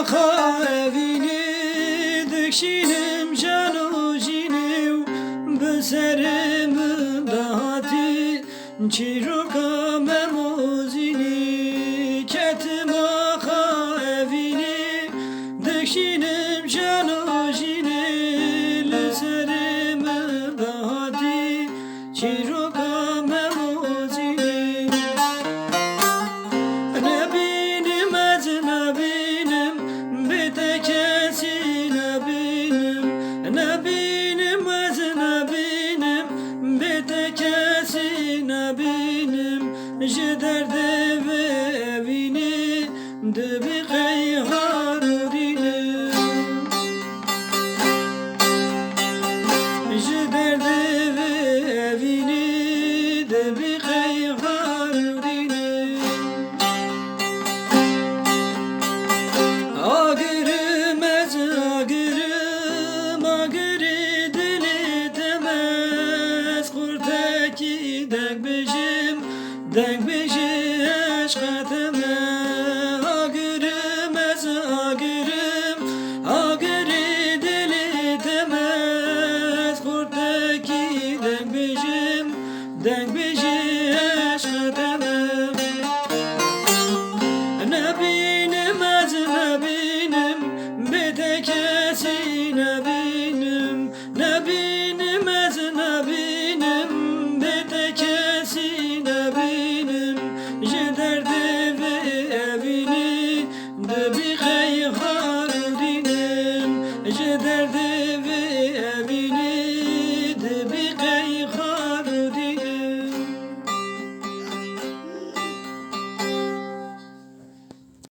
Aka evini dikşinim canujini Beserim dahati Çiruka memozini Ketim aka evini dikşinim canujini Beserim dahati Çiruka Tercih ederdim evini de bir deng bijî eşqa teme Nebinim ez nebinim Bete kesi nebinim Nebinim ez nebinim Bete kesi ve evini De bir geyhar dinim Je derde